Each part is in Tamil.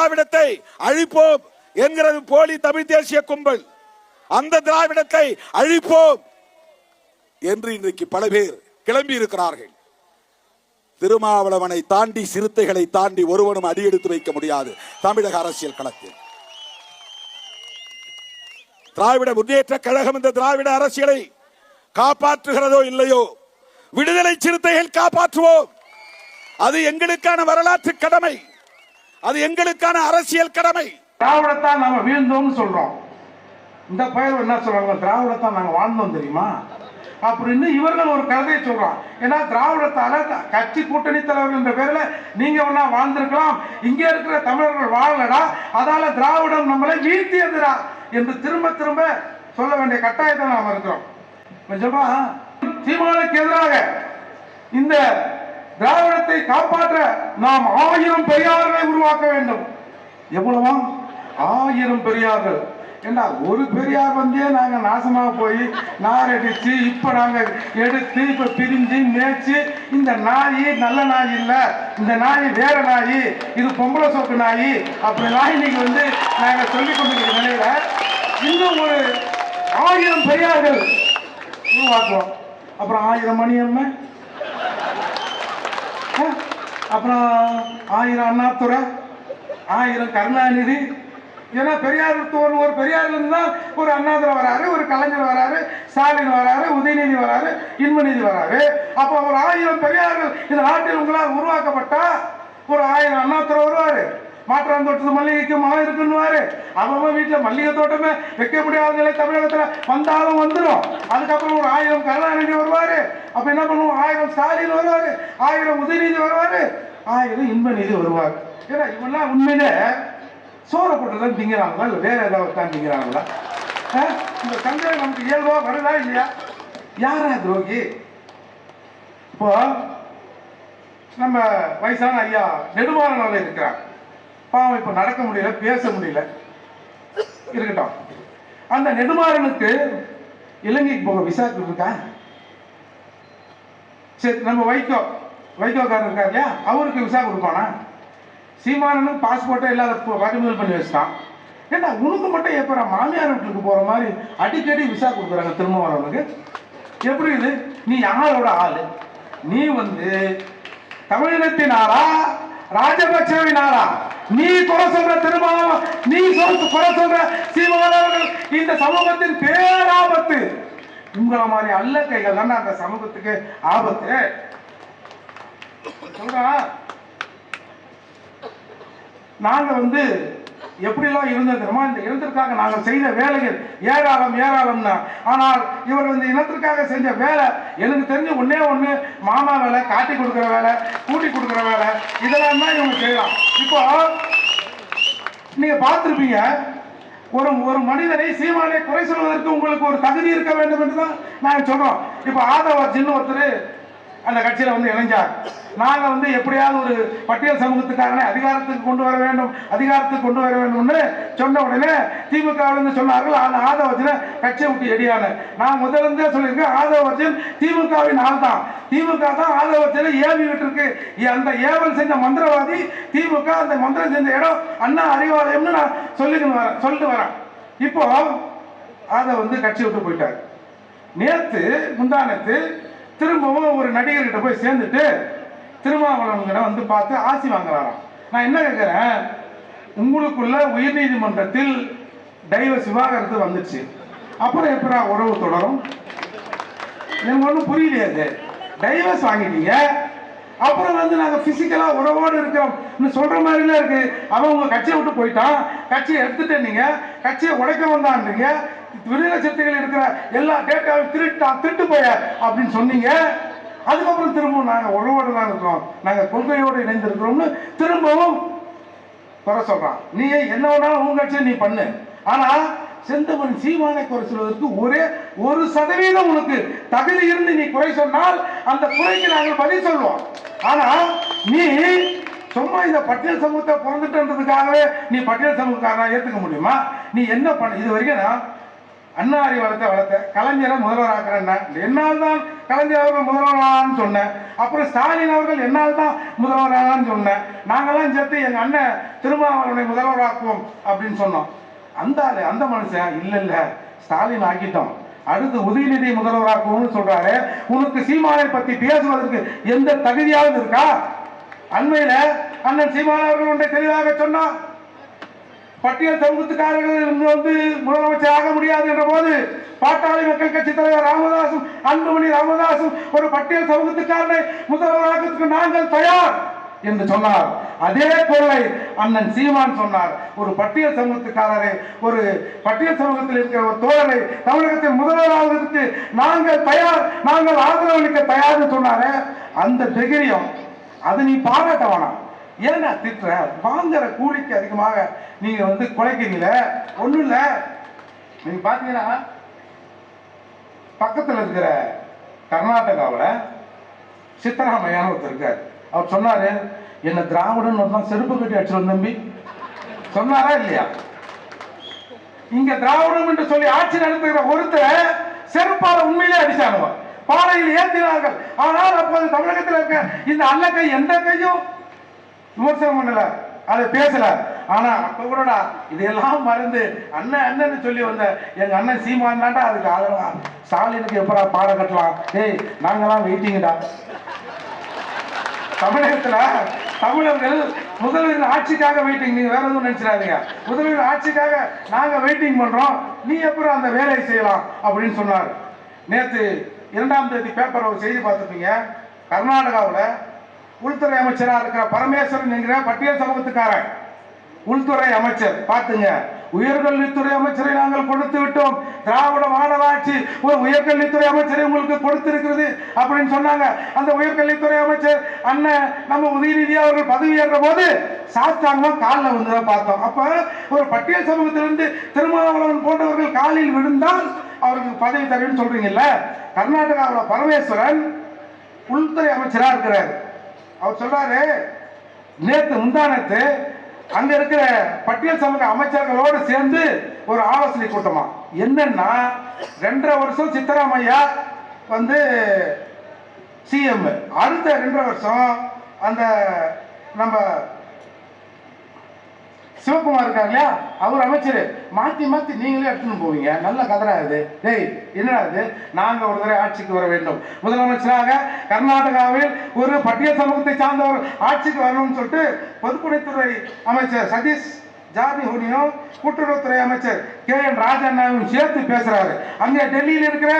திராவிடத்தை அழிப்போம் என்கிறது போலி தமிழ் தேசிய கும்பல். அந்த திராவிடத்தை அழிப்போம் என்று இன்றைக்கு பல பேர் கிளம்பி இருக்கிறார்கள். திருமாவளவனை தாண்டி சிறுத்தைகளை தாண்டி ஒருவனும் அடியெடுத்து வைக்க முடியாது தமிழக அரசியல் களத்தில். திராவிட முன்னேற்ற கழகம் இந்த திராவிட அரசியலை காப்பாற்றுகிறதோ இல்லையோ? விடுதலை சிறுத்தைகள் காப்பாற்றுவோம். அது எங்களுக்கான வரலாற்று கடமை. அது எங்களுக்கான அரசியல் கடமை. திராவிடத்தான் நாம வீழ்ந்தோம்னு சொல்றோம். இந்த பயிர் என்ன சொல்றாங்க? திராவிடத்தான் நாங்க வாழ்ந்தோம் தெரியுமா? அப்படின்னு இவர்கள் ஒரு கதையை சொல்றான் ஏன்னா திராவிடத்தால கட்சி கூட்டணி தலைவர் என்ற பேர்ல நீங்க ஒன்னா வாழ்ந்திருக்கலாம். இங்க இருக்கிற தமிழர்கள் வாழலடா. அதால திராவிடம் நம்மளை வீழ்த்தியதுடா என்று திரும்ப திரும்ப சொல்ல வேண்டிய கட்டாயத்தை நாம் இருக்கிறோம். நிஜமா சீமானுக்கு எதிராக இந்த திராவிடத்தை காப்பாற்ற நாம் ஆயிரம் பெரியார்களை உருவாக்க வேண்டும். எவ்வளவா? ஆயிரம் பெரியார்கள். ஏண்டா ஒரு பெரியார் வந்தே நாங்க நாசமா போய் நார் அடிச்சு இப்ப நாங்க எடுத்து இப்ப பிரிஞ்சு மேய்ச்சு இந்த நாய் நல்ல நாய் இல்ல இந்த நாய் வேற நாய் இது பொம்பளை சோப்பு நாய் அப்படி நாய் இன்னைக்கு வந்து நாங்க சொல்லி கொண்டிருக்கிற நிலையில இன்னும் ஒரு ஆயிரம் பெரியார்கள் உருவாக்குவோம் அப்புறம் ஆயிரம் மணி அம்மை அப்புறம் ஆயிரம் அண்ணாத்துறை ஆயிரம் கருணாநிதி. ஏன்னா பெரியார் ஒரு ஒரு பெரியார் இருந்தால் தான் ஒரு அண்ணாதுரை வராரு ஒரு கலைஞர் வராரு ஸ்டாலின் வராரு உதயநிதி வராரு இன்பநிதி வராரு. அப்போ ஒரு ஆயிரம் பெரியார்கள் இந்த நாட்டில் உங்களால் உருவாக்கப்பட்டா ஒரு ஆயிரம் அண்ணாத்துறை வருவாரு. மாற்றான் தோட்டத்து மல்லிகைக்கு மழை இருக்குன்னு அவன் வீட்டில் மல்லிகை தோட்டமே வைக்க முடியாத நிலை தமிழகத்தில் வந்தாலும் வந்துடும் அதுக்கப்புறம் ஒரு ஆயிரம் கருணாநிதி வருவார். அப்போ என்ன பண்ணுவோம்? ஆயிரம் ஸ்டாலின் வருவார். ஆயிரம் உதயநிதி வருவார். ஆயிரம் இன்பநிதி வருவார். ஏன்னா இவெல்லாம் உண்மையிலே சோறை போட்டு தான் திங்கிறாங்களா? இல்லை வேற ஏதாவது தான் திங்கிறாங்களா இந்த சந்தேகம் நமக்கு இயல்பாக வருதா இல்லையா? யாரா துரோகி? இப்போ நம்ம வயசான ஐயா நெடுமாறன் இருக்கிறார். பாவம் இப்போ நடக்க முடியல பேச முடியல. இருக்கட்டும். அந்த நெடுமாறனுக்கு இலங்கைக்கு போக விசா இருக்கா? சரி நம்ம வைகோ வைகோக்காரர் இருக்கார் இல்லையா? அவருக்கு விசா கொடுப்பானா சீமானனும் பாஸ்போர்ட்டை இல்லாத பறிமுதல் பண்ணி வச்சுட்டான். ஏன்னா உனக்கு மட்டும் எப்போ மாமியார் வீட்டுக்கு போகிற மாதிரி அடிக்கடி விசா கொடுக்குறாங்க திரும்ப வரவனுக்கு. எப்படி இது? நீ யாரோட ஆள்? நீ வந்து தமிழினத்தினாரா ராஜபக்சவினாரா நீ குறை சொல்ற திருமாவளவன் நீ சொல் குறை சொல்ற சீமானவர்கள் இந்த சமூகத்தின் பேராபத்து உங்களை மாதிரி அல்ல கைகள் தானே அந்த சமூகத்துக்கு ஆபத்து. சொல்றா? நாங்க வந்து எப்படிலாம் இருந்தது? தெரியுமா இந்த இனத்திற்காக நாங்கள் செய்த வேலைகள் ஏராளம் ஏராளம்னா. ஆனால் இவர் இந்த இனத்திற்காக செஞ்ச வேலை எனக்கு தெரிஞ்ச ஒன்னே ஒண்ணு மாமா வேலை காட்டி கொடுக்குற வேலை கூட்டி கொடுக்குற வேலை இதெல்லாம் தான் இவங்க செய்யலாம். இப்போ நீங்க பார்த்திருப்பீங்க ஒரு ஒரு மனிதனை சீமானை குறை சொல்வதற்கு உங்களுக்கு ஒரு தகுதி இருக்க வேண்டும் என்று தான் நாங்கள் சொல்றோம். இப்போ ஆதவர்ஜின்னு ஒருத்தர் அந்த கட்சியில வந்து இணைஞ்சார். நாங்க வந்து எப்படியாவது ஒரு பட்டியல் சமூகத்துக்காரனை அதிகாரத்துக்கு கொண்டு வர வேண்டும் அதிகாரத்துக்கு கொண்டு வர வேண்டும்னு சொன்ன உடனே திமுக சொன்னார்கள். அந்த ஆதவர்ஜனை கட்சியை விட்டு எடியான நான் முதல்ல இருந்தே சொல்லியிருக்கேன் ஆதவர்ஜன் திமுகவின் ஆள் தான் திமுக தான் ஆதவர்ஜனை ஏவி விட்டுருக்கு. அந்த ஏவல் செஞ்ச மந்திரவாதி திமுக அந்த மந்திரம் செஞ்ச இடம் அண்ணா அறிவாலயம்னு நான் சொல்லிட்டு வரேன் சொல்லிட்டு வரேன். இப்போ அதை வந்து கட்சி விட்டு போயிட்டார். நேற்று முந்தானத்து திரும்பவும் ஒரு நடிகர்கிட்ட போய் சேர்ந்துட்டு திருமாவளவன்கிட்ட வந்து பார்த்து ஆசி வாங்குறாராம். நான் என்ன கேட்குறேன் உங்களுக்குள்ள உயர்நீதிமன்றத்தில் டைவர்ஸ் விவாகரத்து வந்துச்சு. அப்புறம் எப்படா உறவு தொடரும்? எனக்கு ஒன்றும் புரியலையே அது. டைவர்ஸ் வாங்கிட்டீங்க. அப்புறம் வந்து நாங்கள் ஃபிசிக்கலாக உறவோடு இருக்கிறோம். சொல்கிற மாதிரிலாம் இருக்குது அவன் உங்கள் கட்சியை விட்டு போயிட்டான். கட்சியை எடுத்துட்டு நீங்கள் கட்சியை உடைக்க வந்தான்றீங்க. விடுதலை சிறுத்தைகள் இருக்கிற எல்லா டேட்டாவும் திருட்டான் திருட்டு போய அப்படின்னு சொன்னீங்க. அதுக்கப்புறம் திரும்பவும் நாங்கள் உறவோடு தான் இருக்கிறோம். நாங்கள் கொள்கையோடு இணைந்திருக்கிறோம்னு திரும்பவும் குறை சொல்கிறான் நீ என்ன வேணாலும் உன் கட்சியை நீ பண்ணு. ஆனால் செந்தமன் சீமானை குறை சொல்வதற்கு ஒரே ஒரு சதவீதம் உனக்கு தகுதி இருந்து நீ குறை சொன்னால் அந்த குறைக்கு நாங்கள் பதில் சொல்லுவோம். ஆனால் நீ சும்மா இந்த பட்டியல் சமூகத்தை பிறந்துட்டன்றதுக்காகவே நீ பட்டியல் சமூகக்காரனா ஏற்றுக்க முடியுமா? நீ என்ன பண்ண இது வரைக்கும் நான் அண்ணா வளர்த்த வளர்த்த கலைஞரை முதல்வராக்குறேன் என்னால் தான் கலைஞர் அவர்கள் முதல்வரான்னு சொன்னேன் அப்புறம் ஸ்டாலின் அவர்கள் என்னால் தான் முதல்வரானான்னு சொன்னேன் நாங்கள்லாம் சேர்த்து எங்கள் அண்ணன் திருமாவளவனை முதல்வராக்குவோம் அப்படின்னு சொன்னோம். அந்த ஆள் அந்த மனுஷன் இல்லை இல்லை ஸ்டாலின் ஆக்கிட்டோம். அடுத்து உதயநிதி முதல்வராக்குவோம்னு சொல்றாரு. உனக்கு சீமானை பற்றி பேசுவதற்கு எந்த தகுதியாவது இருக்கா? அண்மையில் அண்ணன் சீமானவர்கள் ஒன்றை தெளிவாக சொன்னான் பட்டியல் சமூகத்துக்காரர்கள் வந்து முதலமைச்சர் ஆக முடியாது என்ற போது பாட்டாளி மக்கள் கட்சி தலைவர் ராமதாசும் அன்புமணி ராமதாசும் ஒரு பட்டியல் சமூகத்துக்காரனை முதல்வராக நாங்கள் தயார் என்று சொன்னார். அதே பொருளை அண்ணன் சீமான் சொன்னார். ஒரு பட்டியல் சமூகத்துக்காரரை ஒரு பட்டியல் சமூகத்தில் இருக்கிற ஒரு தோழரை தமிழகத்தில் முதல்வராவதற்கு நாங்கள் தயார் நாங்கள் ஆதரவளிக்க தயார்னு சொன்னாரே அந்த தைரியம் அது நீ பாராட்ட வேணாம். ஏன்னா திட்டுற? வாங்குற கூலிக்கு அதிகமாக நீங்க வந்து குறைக்கிறீங்கள ஒன்றும் இல்லை. நீங்க பார்த்தீங்கன்னா பக்கத்தில் இருக்கிற கர்நாடகாவில் சித்தராமையான ஒருத்தர் இருக்கார். அவர் சொன்னார் என்னை திராவிடன் ஒருத்தான் செருப்பு கட்டி அடிச்சிடும் தம்பி. சொன்னாரா இல்லையா? இங்க திராவிடம் என்று சொல்லி ஆட்சி நடத்துகிற ஒருத்தர் செருப்பால உண்மையிலே அடிச்சானுவ பாறையில் ஏற்றினார்கள் ஆனால் அப்போது தமிழகத்தில் இருக்க இந்த அல்ல கை எந்த கையும் விமர்சனம் பண்ணல. அதை பேசல. ஆனா அப்ப கூடடா இதெல்லாம் மறந்து அண்ணன் அண்ணன் சொல்லி வந்த எங்க அண்ணன் சீமான் தாண்டா அதுக்கு ஆதரவா? ஸ்டாலினுக்கு எப்படா பாட கட்டலாம்? ஏய் நாங்கெல்லாம் வெயிட்டிங்கடா. தமிழகத்துல தமிழர்கள் முதல்வரின் ஆட்சிக்காக வெயிட்டிங். நீங்க வேற எதுவும் நினைச்சிடாதீங்க. முதல்வரின் ஆட்சிக்காக நாங்க வெயிட்டிங் பண்றோம். நீ எப்பறம் அந்த வேலையை செய்யலாம் அப்படின்னு சொன்னார். நேத்து இரண்டாம் தேதி பேப்பர் ஒரு செய்தி பார்த்துப்பீங்க கர்நாடகாவில் உள்துறை அமைச்சராக இருக்கிற பரமேஸ்வரன் என்கிற பட்டியல் சமூகத்துக்காரன். உள்துறை அமைச்சர் பார்த்துங்க. உயர்கல்வித்துறை அமைச்சரை நாங்கள் கொடுத்து விட்டோம். திராவிட மாநகராட்சி ஒரு உயர்கல்வித்துறை அமைச்சரை உங்களுக்கு கொடுத்திருக்கிறது அப்படின்னு சொன்னாங்க. அந்த உயர்கல்வித்துறை அமைச்சர் அண்ணன் நம்ம உதயநிதி அவர்கள் பதவியேற்ற போது சாஸ்தாங்கமா காலில் வந்து பார்த்தோம். அப்ப ஒரு பட்டியல் சமூகத்திலிருந்து திருமாவளவன் போன்றவர்கள் காலில் விழுந்தால் அவருக்கு பதவி தருவேன்னு சொல்றீங்கல்ல? கர்நாடகாவில் பரமேஸ்வரன் உள்துறை அமைச்சராக இருக்கிறார். அவர் சொல்றாரு நேத்து முந்தானத்து அங்க இருக்கிற பட்டியல் சமூக அமைச்சர்களோடு சேர்ந்து ஒரு ஆலோசனை கூட்டமா? என்னன்னா ரெண்டரை வருஷம் சித்தராமையா வந்து சிஎம் அடுத்த ரெண்டரை வருஷம் அந்த நம்ம சிவகுமார் இருக்கார் இல்லையா? அவர் அமைச்சர். மாத்தி மாத்தி நீங்களே எடுத்துன்னு போவீங்க. நல்ல கதரா இது. டேய் என்னடா இது? நாங்க ஒரு தடவை ஆட்சிக்கு வர வேண்டும். முதலமைச்சராக கர்நாடகாவில் ஒரு பட்டியல் சமூகத்தை சார்ந்தவர் ஆட்சிக்கு வரணும்னு சொல்லிட்டு பொதுப்பணித்துறை அமைச்சர் சதீஷ் ஜார்னிஹோனியும் கூட்டுறவுத்துறை அமைச்சர் கே என் ராஜண்ணாவும் சேர்த்து பேசுறாரு. அங்கே டெல்லியில் இருக்கிற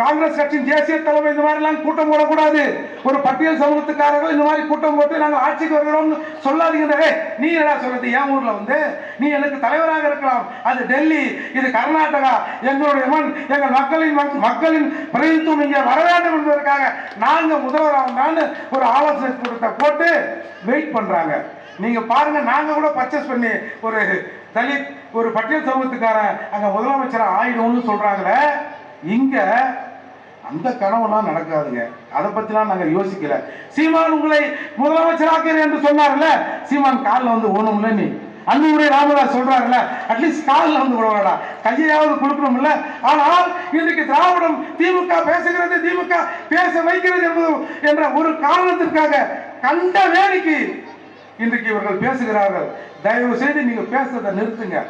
காங்கிரஸ் கட்சியின் தேசிய தலைமை இந்த மாதிரிலாம் கூட்டம் போடக்கூடாது. ஒரு பட்டியல் சமூகத்துக்காரர்கள் இந்த மாதிரி கூட்டம் போட்டு நாங்கள் ஆட்சிக்கு வருகிறோம்னு சொல்லாதீங்க. நீ என்ன சொல்றது? என் ஊர்ல வந்து நீ எனக்கு தலைவராக இருக்கலாம். அது டெல்லி இது கர்நாடகா எங்களுடைய மண் எங்கள் மக்களின் மக்களின் பிரதித்துவம் இங்கே வர வேண்டும் என்பதற்காக நாங்கள் முதல்வராகலான்னு ஒரு ஆலோசனை கூட்டத்தை போட்டு வெயிட் பண்றாங்க. நீங்க பாருங்க நாங்க கூட பர்ச்சேஸ் பண்ணி ஒரு தலித் ஒரு பட்டியல் சமூகத்துக்காரன் அங்கே முதலமைச்சர் ஆயிடும்னு சொல்றாங்களே. இங்க அந்த கனவுலாம் நடக்காதுங்க. அதை பத்திலாம் நாங்க யோசிக்கல. சீமான் உங்களை முதலமைச்சராக்கிறேன் என்று சொன்னார்ல? சீமான் காலில் வந்து ஓணும்ல நீ? அன்புமுறை ராமதாஸ் சொல்றாருல அட்லீஸ்ட் காலில் வந்து விடவாடா கையாவது கொடுக்கணும்ல? ஆனால் இன்றைக்கு திராவிடம் திமுக பேசுகிறது திமுக பேச வைக்கிறது என்பது என்ற ஒரு காரணத்திற்காக கண்ட வேடிக்கை இன்றைக்கு இவர்கள் பேசுகிறார்கள். தயவு செய்து நீங்க பேசுறதை நிறுத்துங்க.